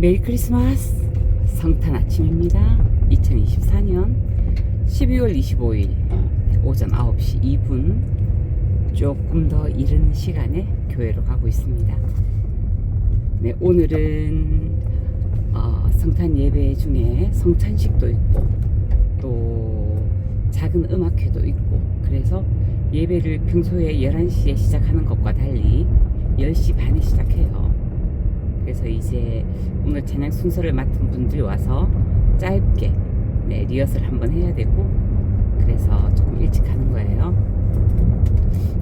메리 크리스마스 성탄 아침입니다. 2024년 12월 25일 오전 9시 2분 조금 더 이른 시간에 교회로 가고 있습니다. 네, 오늘은 어, 성탄 예배 중에 성찬식도 있고 또 작은 음악회도 있고 그래서 예배를 평소에 11시에 시작하는 것과 달리 10시 반에 시작해요. 그래서 이제 오늘 찬양 순서를 맡은 분들이 와서 짧게 네, 리허설 한번 해야 되고 그래서 조금 일찍 가는 거예요.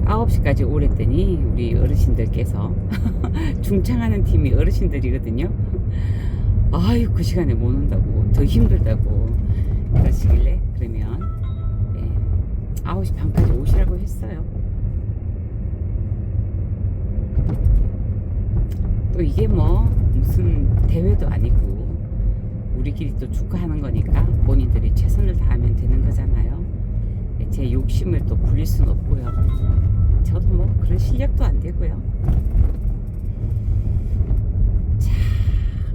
9시까지 오랬더니 우리 어르신들께서 중창하는 팀이 어르신들이거든요. 아유 그 시간에 못 온다고 더 힘들다고 그러시길래 그러면 네, 9시 반까지 오시라고 했어요. 또 이게 뭐 무슨 대회도 아니고 우리끼리 또 축하하는 거니까 본인들이 최선을 다하면 되는 거잖아요. 제 욕심을 또 부릴 순 없고요. 저도 뭐 그런 실력도 안 되고요. 자,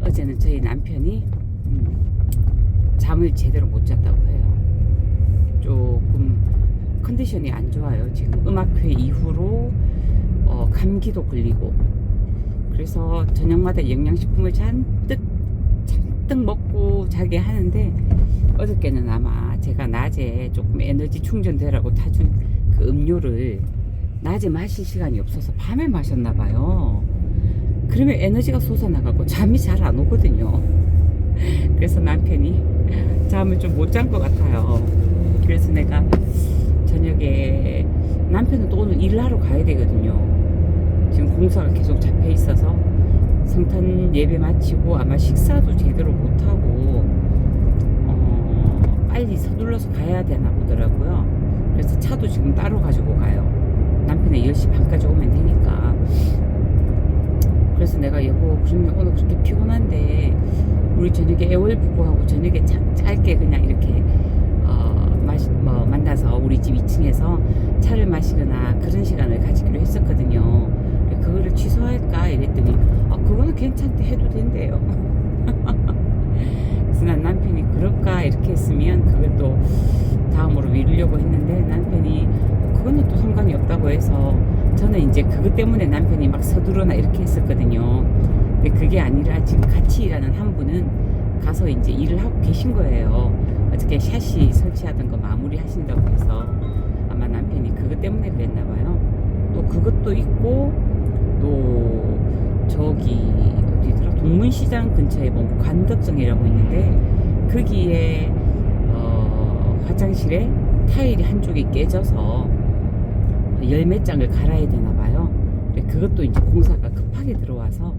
어제는 저희 남편이 음, 잠을 제대로 못 잤다고 해요. 조금 컨디션이 안 좋아요. 지금 음악회 이후로 어, 감기도 걸리고 그래서 저녁마다 영양식품을 잔뜩 잔뜩 먹고 자게 하는데 어저께는 아마 제가 낮에 조금 에너지 충전되라고 타준 그 음료를 낮에 마실 시간이 없어서 밤에 마셨나 봐요. 그러면 에너지가 솟아나가고 잠이 잘 안 오거든요. 그래서 남편이 잠을 좀 못 잔 것 같아요. 그래서 내가 저녁에 남편은 또 오늘 일하러 가야 되거든요. 지금 공사가 계속 잡혀 있어서 성탄 예배 마치고 아마 식사도 제대로 못 하고 어, 빨리 서둘러서 가야 되나 보더라고요. 그래서 차도 지금 따로 가지고 가요. 남편이 10시 반까지 오면 되니까. 그래서 내가 여보 그러면 오늘 그렇게 피곤한데 우리 저녁에 애월부부하고 저녁에 자, 짧게 그냥 이렇게 어, 마시, 뭐 만나서 우리 집 2층에서 차를 마시거나 그런 시간을 가지기로 했었거든요. 근데 그거를 취소할까 이랬더니 아 그거는 괜찮대 해도 된대요. 그래서 난 남편이 그럴까 이렇게 했으면 그걸 또 다음으로 미루려고 했는데 남편이 그거는 또 상관이 없다고 해서 저는 이제 그것 때문에 남편이 막 서두르나 이렇게 했었거든요. 근데 그게 아니라 지금 같이 일하는 한 분은 가서 이제 일을 하고 계신 거예요. 어저께 샷이 설치하던 거 마무리 하신다고 해서 아마 남편이 그것 때문에 그랬나 봐요. 또 그것도 있고 또 저기 어디더라 동문시장 근처에 보면 관덕정이라고 있는데 거기에 어, 화장실에 타일이 한쪽이 깨져서 열몇 장을 갈아야 되나 봐요. 그것도 이제 공사가 급하게 들어와서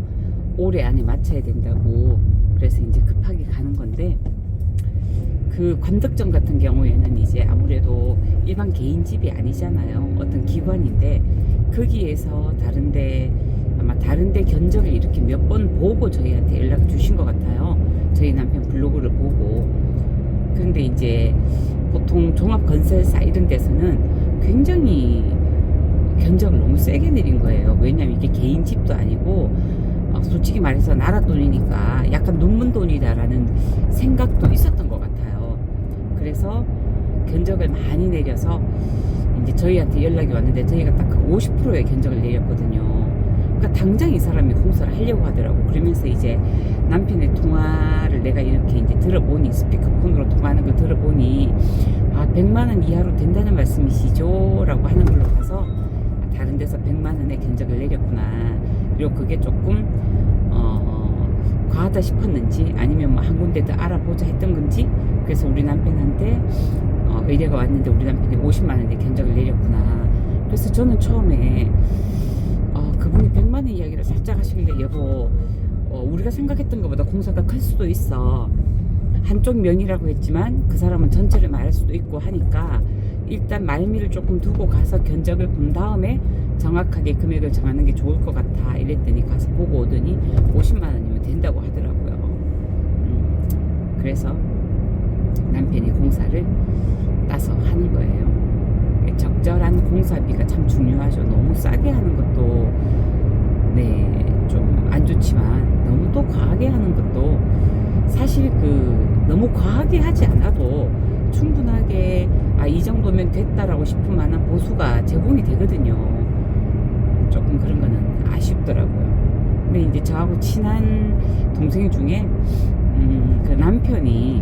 올해 안에 마쳐야 된다고 그래서 이제 급하게 가는 건데 그 관덕정 같은 경우에는 이제 아무래도 일반 개인 집이 아니잖아요. 어떤 기관인데 거기에서 다른데 아마 다른데 견적을 이렇게 몇 번 보고 저희한테 연락 주신 것 같아요. 저희 남편 블로그를 보고 그런데 이제 보통 종합 건설사 이런 데서는 굉장히 견적을 너무 세게 내린 거예요. 왜냐면 이게 개인 집도 아니고 어, 솔직히 말해서 나라 돈이니까 약간 눈문 돈이다라는 생각도 있었던 것 같아요. 그래서 견적을 많이 내려서 이제 저희한테 연락이 왔는데 저희가 딱그 50%의 견적을 내렸거든요. 그러니까 당장 이 사람이 공사를 하려고 하더라고. 그러면서 이제 남편의 통화를 내가 이렇게 이제 들어보니 스피커폰으로 통화하는 걸 들어보니 아 100만 원 이하로 된다는 말씀이시죠라고 하는 걸로 봐서 아, 다른 데서 100만 원의 견적을 내렸구나. 그리고 그게 조금 어, 과하다 싶었는지 아니면 뭐 한 군데 더 알아보자 했던 건지 그래서 우리 남편한테 어, 의뢰가 왔는데 우리 남편이 50만 원의 견적을 내렸구나. 그래서 저는 처음에 어, 그분이 100만 원 이야기를 살짝 하시길래 여보 어, 우리가 생각했던 것보다 공사가 클 수도 있어. 한쪽 면이라고 했지만 그 사람은 전체를 말할 수도 있고 하니까 일단 말미를 조금 두고 가서 견적을 본 다음에 정확하게 금액을 정하는 게 좋을 것 같아 이랬더니 가서 보고 오더니 50만 원이면 된다고 하더라고요. 음, 그래서 남편이 공사를 따서 하는 거예요. 적절한 공사비가 참 중요하죠. 너무 싸게 하는 것도 네 좀 안 좋지만 너무 또 과하게 하는 것도 사실 그 너무 과하게 하지 않아도 충분하게 아 이 정도면 됐다라고 싶을 만한 보수가 제공이 되거든요. 조금 그런 거는 아쉽더라고요. 근데 이제 저하고 친한 동생 중에 음, 그 남편이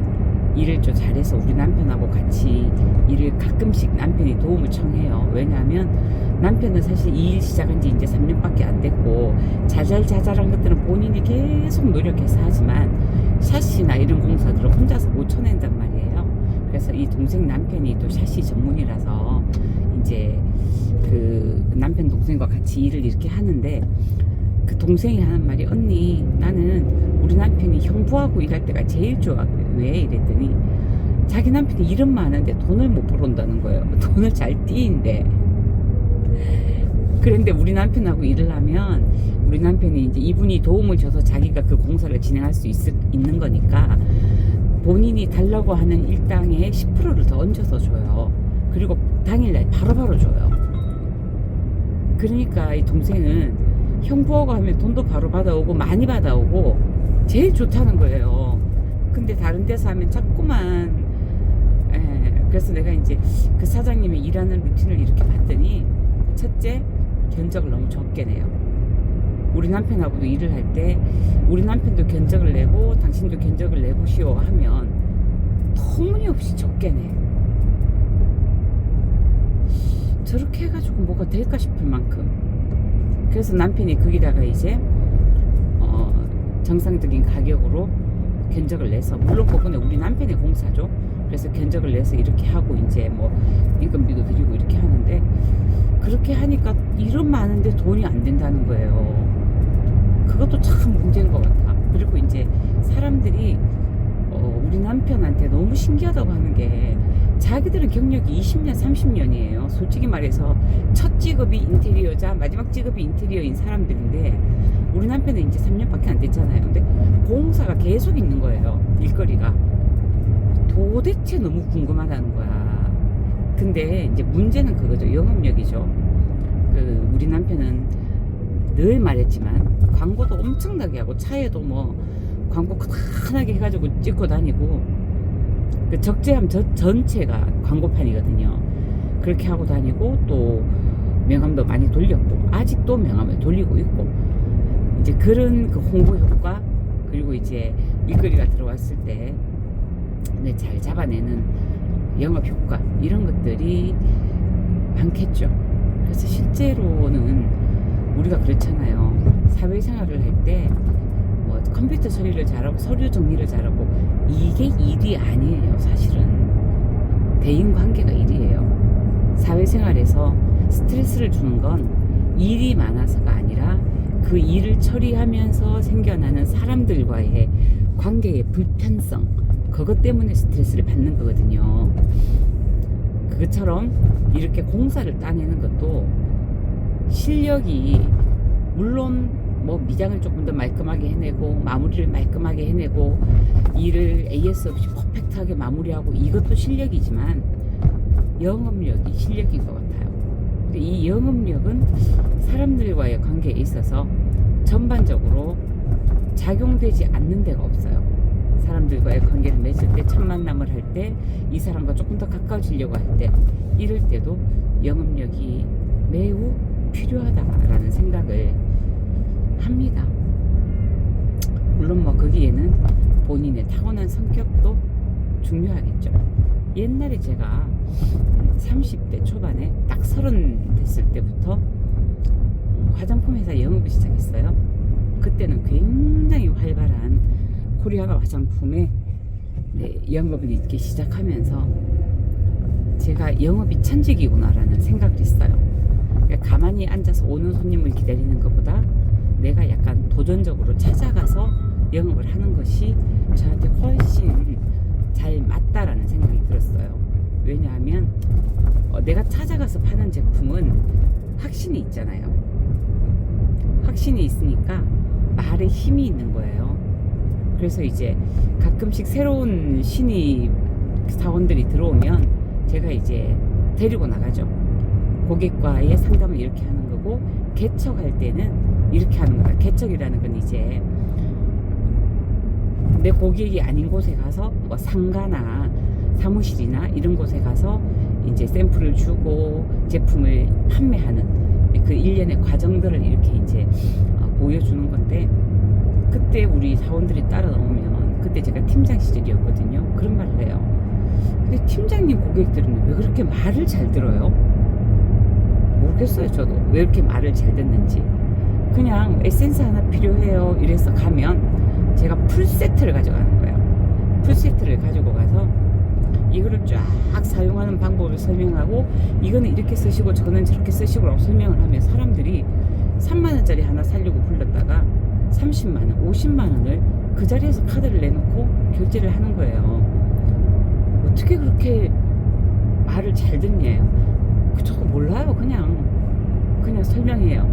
일을 좀 잘해서 우리 남편하고 같이 일을 가끔씩 남편이 도움을 청해요. 왜냐하면 남편은 사실 이 일 시작한 지 이제 3년밖에 안 됐고 자잘자잘한 것들은 본인이 계속 노력해서 하지만 샤시나 이런 공사들은 혼자서 못 쳐낸단 말이에요. 그래서 이 동생 남편이 또 샤시 전문이라서 이제 그 남편 동생과 같이 일을 이렇게 하는데 그 동생이 하는 말이 언니 나는 우리 남편이 형부하고 일할 때가 제일 좋아 왜 이랬더니 자기 남편이 일은 많은데 돈을 못 벌어온다는 거예요 돈을 잘 띄인데 그런데 우리 남편하고 일을 하면 우리 남편이 이제 이분이 도움을 줘서 자기가 그 공사를 진행할 수 있, 있는 거니까 본인이 달라고 하는 일당의 10%를 더 얹어서 줘요. 그리고 당일날 바로바로 줘요. 그러니까 이 동생은 형부하고 하면 돈도 바로 받아오고 많이 받아오고 제일 좋다는 거예요. 근데 다른 데서 하면 자꾸만 에, 그래서 내가 이제 그 사장님이 일하는 루틴을 이렇게 봤더니 첫째 견적을 너무 적게 내요. 우리 남편하고도 일을 할 때 우리 남편도 견적을 내고 당신도 견적을 내보시오 하면 터무니없이 적게 내. 저렇게 해가지고 뭐가 될까 싶을 만큼. 그래서 남편이 거기다가 이제 어, 정상적인 가격으로 견적을 내서 물론 그거는 우리 남편의 공사죠. 그래서 견적을 내서 이렇게 하고 이제 뭐 인건비도 드리고 이렇게 하는데 그렇게 하니까 일은 많은데 돈이 안 된다는 거예요. 그것도 참 문제인 것 같아. 그리고 이제 사람들이 어, 우리 남편한테 너무 신기하다고 하는 게 자기들은 경력이 20년, 30년이에요. 솔직히 말해서 첫 직업이 인테리어자, 마지막 직업이 인테리어인 사람들인데 우리 남편은 이제 3년밖에 안 됐잖아요. 근데 공사가 계속 있는 거예요. 일거리가. 도대체 너무 궁금하다는 거야. 근데 이제 문제는 그거죠. 영업력이죠. 그 우리 남편은 늘 말했지만 광고도 엄청나게 하고 차에도 뭐 광고 크다하게 해가지고 찍고 다니고 그 적재함 저, 전체가 광고판이거든요. 그렇게 하고 다니고 또 명함도 많이 돌렸고 아직도 명함을 돌리고 있고 이제 그런 그 홍보 효과 그리고 이제 일거리가 들어왔을 때 네, 잘 잡아내는 영업 효과 이런 것들이 많겠죠. 그래서 실제로는 우리가 그렇잖아요. 사회생활을 할 때 뭐 컴퓨터 처리를 잘하고 서류 정리를 잘하고 이게 일이 아니에요. 사실은 대인 관계가 일이에요. 사회생활에서 스트레스를 주는 건 일이 많아서가 아니라 그 일을 처리하면서 생겨나는 사람들과의 관계의 불편성 그것 때문에 스트레스를 받는 거거든요. 그것처럼 이렇게 공사를 따내는 것도 실력이 물론 뭐 미장을 조금 더 말끔하게 해내고 마무리를 말끔하게 해내고 일을 AS 없이 퍼펙트하게 마무리하고 이것도 실력이지만 영업력이 실력인 것 같아요. 이 영업력은 사람들과의 관계에 있어서 전반적으로 작용되지 않는 데가 없어요. 사람들과의 관계를 맺을 때, 첫 만남을 할 때, 이 사람과 조금 더 가까워지려고 할 때, 이럴 때도 영업력이 매우 필요하다라는 생각을 합니다. 물론 뭐 거기에는 본인의 타고난 성격도 중요하겠죠. 옛날에 제가 30대 초반에 딱 서른 됐을 때부터 화장품 회사 영업을 시작했어요. 그때는 굉장히 활발한 코리아가 화장품의 네, 영업을 있기 시작하면서 제가 영업이 천직이구나라는 생각을 했어요. 그러니까 가만히 앉아서 오는 손님을 기다리는 것보다 내가 약간 도전적으로 찾아가서 영업을 하는 것이 저한테 훨씬 잘 맞다라는 생각이 들었어요. 왜냐하면 어, 내가 찾아가서 파는 제품은 확신이 있잖아요. 확신이 있으니까 말에 힘이 있는 거예요. 그래서 이제 가끔씩 새로운 신입 사원들이 들어오면 제가 이제 데리고 나가죠. 고객과의 상담을 이렇게 하는 거고 개척할 때는 이렇게 하는 거다. 개척이라는 건 이제 내 고객이 아닌 곳에 가서 뭐 상가나 사무실이나 이런 곳에 가서 이제 샘플을 주고 제품을 판매하는 그 일련의 과정들을 이렇게 이제 어, 보여주는 건데 그때 우리 사원들이 따라 나오면 그때 제가 팀장 시절이었거든요. 그런 말을 해요. 근데 팀장님 고객들은 왜 그렇게 말을 잘 들어요? 모르겠어요, 저도. 왜 이렇게 말을 잘 듣는지. 그냥 에센스 하나 필요해요. 이래서 가면 제가 풀 세트를 가져가는 거예요. 풀 세트를 가지고 가서 이거를 쫙 사용하는 방법을 설명하고 이거는 이렇게 쓰시고 저거는 저렇게 쓰시고라고 설명을 하면 사람들이 3만 원짜리 하나 살려고 불렀다가 30만 원, 50만 원을 그 자리에서 카드를 내놓고 결제를 하는 거예요. 어떻게 그렇게 말을 잘 듣냐요? 그 저거 몰라요. 그냥 그냥 설명해요.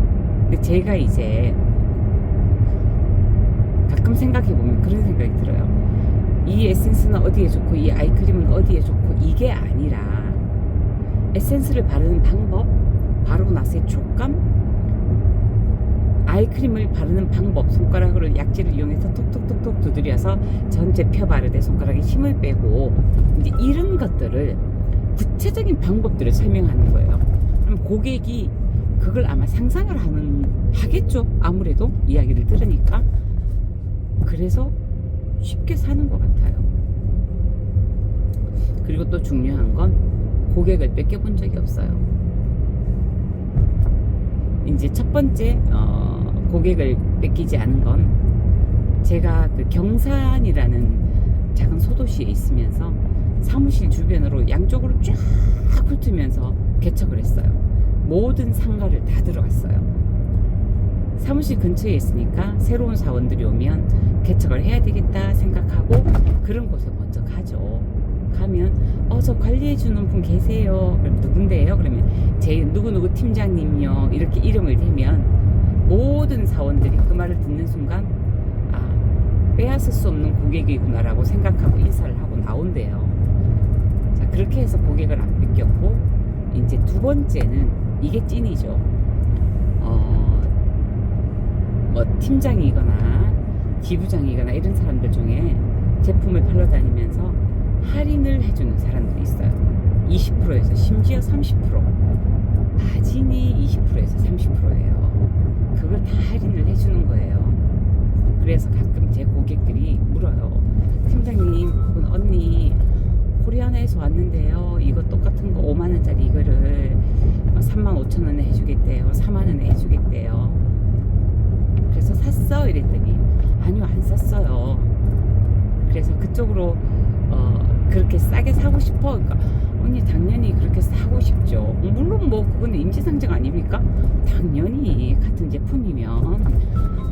근데 제가 이제 가끔 생각해 보면 그런 생각이 들어요. 이 에센스는 어디에 좋고 이 아이크림은 어디에 좋고 이게 아니라 에센스를 바르는 방법, 바르고 나서의 촉감, 아이크림을 바르는 방법, 손가락으로 약지를 이용해서 톡톡톡톡 두드려서 전체 펴 바르되 손가락에 힘을 빼고 이제 이런 것들을 구체적인 방법들을 설명하는 거예요. 그럼 고객이 그걸 아마 상상을 하는 하겠죠. 아무래도 이야기를 들으니까 그래서 쉽게 사는 것 같아요. 그리고 또 중요한 건 고객을 뺏겨본 적이 없어요. 이제 첫 번째 어, 고객을 뺏기지 않은 건 제가 그 경산이라는 작은 소도시에 있으면서 사무실 주변으로 양쪽으로 쫙 훑으면서 개척을 했어요. 모든 상가를 다 들어갔어요. 사무실 근처에 있으니까 새로운 사원들이 오면 개척을 해야 되겠다 생각하고 그런 곳에 먼저 가죠. 가면 어 저 관리해 주는 분 계세요. 그럼 누군데요? 그러면 제 누구누구 팀장님요. 이렇게 이름을 대면 모든 사원들이 그 말을 듣는 순간 아 빼앗을 수 없는 고객이구나라고 생각하고 인사를 하고 나온대요. 자 그렇게 해서 고객을 안 뺏겼고 이제 두 번째는 이게 찐이죠. 어, 뭐 팀장이거나 지부장이거나 이런 사람들 중에 제품을 팔러 다니면서 할인을 해주는 사람들이 있어요. 20%에서 심지어 30% 마진이 20%에서 30%예요. 그걸 다 할인을 해주는 거예요. 그래서 가끔 제 고객들이 물어요. 팀장님, 혹은 언니, 코리아나에서 왔는데요. 이거 똑같은 거 5만 원짜리 이거를 3만 5천 원에 해주겠대요. 4만 원에 해주겠대요. 그래서 샀어 이랬더니 아니요 안 샀어요. 그래서 그쪽으로 어, 그렇게 싸게 사고 싶어. 그러니까 언니 당연히 그렇게 사고 싶죠. 물론 뭐 그건 인지상정 아닙니까? 당연히 같은 제품이면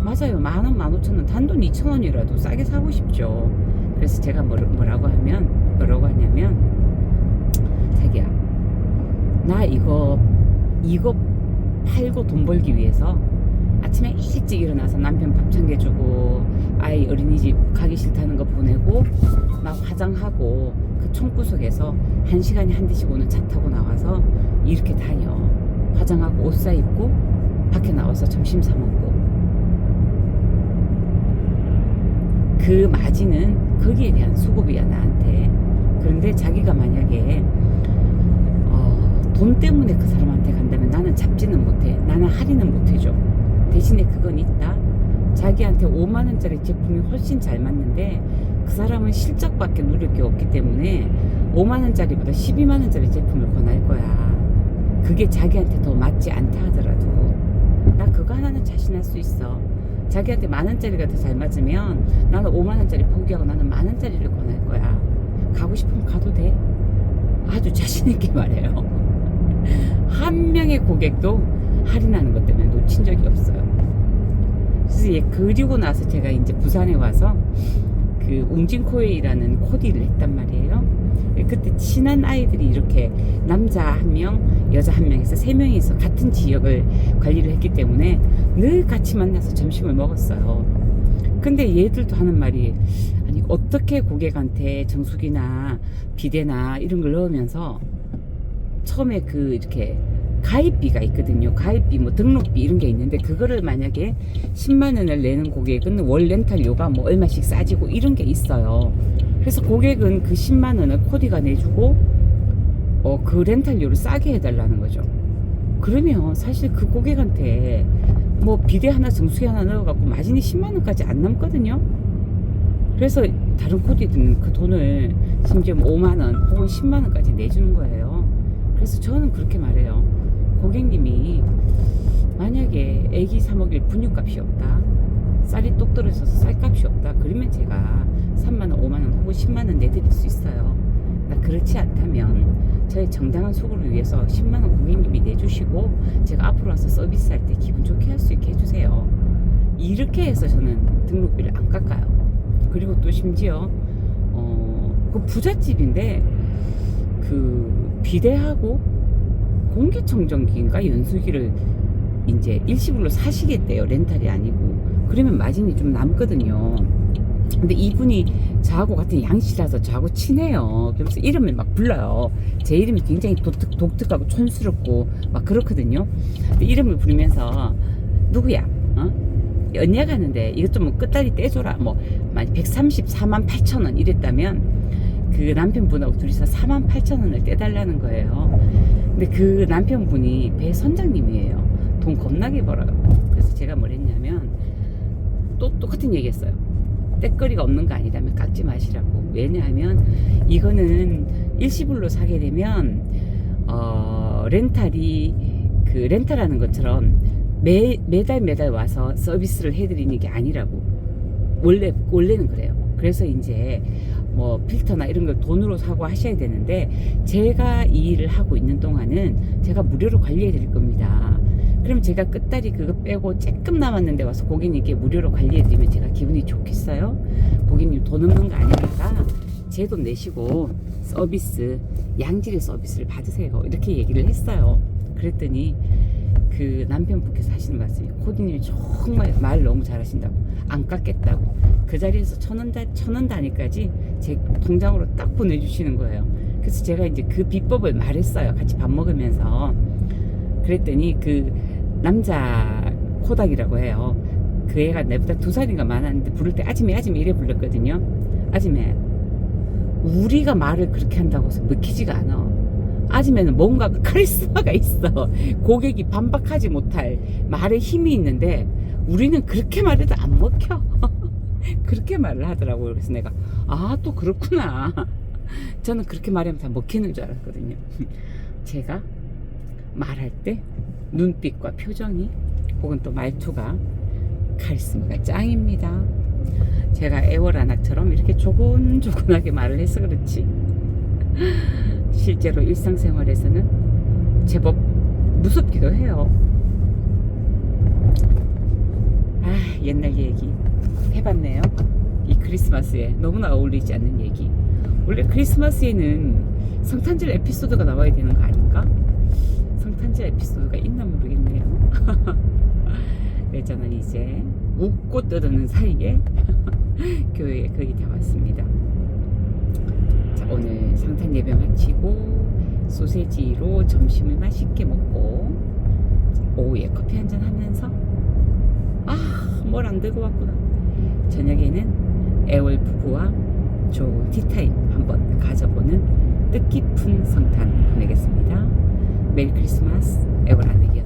맞아요. 만 원, 만 오천 원, 단돈 이천 원이라도 싸게 사고 싶죠. 그래서 제가 뭐, 뭐라고 하면 뭐라고 하냐면 자기야 나 이거 이거 팔고 돈 벌기 위해서 아침에 일찍 일어나서 남편 밥 챙겨주고 아이 어린이집 가기 싫다는 거 보내고 나 화장하고 그 총구석에서 한 시간에 한 대씩 오는 차 타고 나와서 이렇게 다녀. 화장하고 옷 사입고 밖에 나와서 점심 사 먹고. 그 마진은 거기에 대한 수급이야 나한테. 그런데 자기가 만약에 어, 돈 때문에 그 사람한테 간다면 나는 잡지는 못해 나는 할인은 못해줘 대신에 그건 있다. 자기한테 5만 원짜리 제품이 훨씬 잘 맞는데 그 사람은 실적밖에 게 없기 때문에 5만 원짜리보다 12만 원짜리 제품을 권할 거야. 그게 자기한테 더 맞지 않다 하더라도 나 그거 하나는 자신할 수 있어. 자기한테 만 원짜리가 더 잘 맞으면 나는 5만 원짜리 포기하고 나는 만 원짜리를 권할 거야. 가고 싶으면 가도 돼. 아주 자신 있게 말해요. 한 명의 고객도 할인하는 것 때문에 놓친 적이 없어요. 그래서 예, 그리고 나서 제가 이제 부산에 와서 그 웅진코웨이라는 코디를 했단 말이에요. 예, 그때 친한 아이들이 이렇게 남자 한 명, 여자 한 명에서 세 명이서 같은 지역을 관리를 했기 때문에 늘 같이 만나서 점심을 먹었어요. 근데 얘들도 하는 말이 아니 어떻게 고객한테 정수기나 비데나 이런 걸 넣으면서 처음에 그 이렇게 가입비가 있거든요. 가입비, 뭐 등록비 이런 게 있는데 그거를 만약에 10만 원을 내는 고객은 월 렌탈료가 뭐 얼마씩 싸지고 이런 게 있어요. 그래서 고객은 그 10만 원을 코디가 내주고 어, 그 렌탈료를 싸게 해달라는 거죠. 그러면 사실 그 고객한테 뭐 비대 하나 정수기 하나 넣어갖고 마진이 10만 원까지 안 남거든요. 그래서 다른 코디들은 그 돈을 심지어 5만 원 혹은 10만 원까지 내주는 거예요. 그래서 저는 그렇게 말해요. 고객님이 만약에 애기 사 먹일 분유값이 없다. 쌀이 똑 떨어져서 쌀값이 없다. 그러면 제가 3만 원, 5만 원 혹은 10만 원 내드릴 수 있어요. 나 그렇지 않다면 저의 정당한 수고를 위해서 10만 원 고객님이 내주시고 제가 앞으로 와서 서비스할 때 기분 좋게 할 수 있게 해주세요. 이렇게 해서 저는 등록비를 안 깎아요. 그리고 또 심지어 어, 그 부잣집인데 그 비대하고 공기청정기인가 연수기를 이제 일시불로 사시겠대요. 렌탈이 아니고. 그러면 마진이 좀 남거든요. 근데 이분이 저하고 같은 양씨라서 저하고 친해요. 그래서 이름을 막 불러요. 제 이름이 굉장히 독특, 독특하고 촌스럽고 막 그렇거든요. 근데 이름을 부르면서 누구야? 어? 연애 가는데 이것 좀 끝다리 떼줘라. 뭐 134만 8천 원 이랬다면 그 남편분하고 둘이서 4만 8천 원을 떼달라는 거예요. 근데 그 남편분이 배 선장님이에요. 돈 겁나게 벌어요. 그래서 제가 뭘 했냐면 또 똑같은 얘기 했어요. 때거리가 없는 거 아니라면 깎지 마시라고. 왜냐하면 이거는 일시불로 사게 되면 어, 렌탈이 그 렌탈하는 것처럼 매 매달 매달 와서 서비스를 해드리는 게 아니라고. 원래 원래는 그래요. 그래서 이제 뭐 필터나 이런 걸 돈으로 사고 하셔야 되는데 제가 이 일을 하고 있는 동안은 제가 무료로 관리해 드릴 겁니다. 그럼 제가 끝다리 그거 빼고 조금 남았는데 와서 고객님께 무료로 관리해 드리면 제가 기분이 좋겠어요? 고객님 돈 없는 거 아니니까 제 돈 내시고 서비스 양질의 서비스를 받으세요. 이렇게 얘기를 했어요. 그랬더니 그 남편분께서 하시는 말씀이 코디님이 정말 말 너무 잘하신다고 안 깎겠다고 그 자리에서 천원 다 천원 단위까지 제 통장으로 딱 보내주시는 거예요. 그래서 제가 이제 그 비법을 말했어요. 같이 밥 먹으면서 그랬더니 그 남자 코닥이라고 해요. 그 애가 내보다 두 살인가 많았는데 부를 때 아지매 아지매 이래 불렀거든요. 아지매 우리가 말을 그렇게 한다고 해서 먹히지가 않아. 아지매는 뭔가 카리스마가 있어. 고객이 반박하지 못할 말에 힘이 있는데 우리는 그렇게 말해도 안 먹혀. 그렇게 말을 하더라고요. 그래서 내가 아 또 그렇구나. 저는 그렇게 말하면 다 먹히는 줄 알았거든요. 제가 말할 때 눈빛과 표정이 혹은 또 말투가 카리스마가 짱입니다. 제가 애월아낙처럼 이렇게 조곤조곤하게 말을 해서 그렇지. 실제로 일상생활에서는 제법 무섭기도 해요. 아, 옛날 얘기 해봤네요. 이 크리스마스에 너무나 어울리지 않는 얘기. 원래 크리스마스에는 성탄절 에피소드가 나와야 되는 거 아닌가? 성탄절 에피소드가 있나 모르겠네요. 네, 저는 이제 웃고 떠드는 사이에 교회에 거의 다 왔습니다. 자, 오늘 성탄 예배 마치고 소세지로 점심을 맛있게 먹고 오후에 커피 한 잔 하면서 아, 뭘 안 들고 왔구나. 저녁에는 애월 부부와 좋은 티타임 한번 가져보는 뜻깊은 성탄 보내겠습니다. 메리 크리스마스 애월 아내기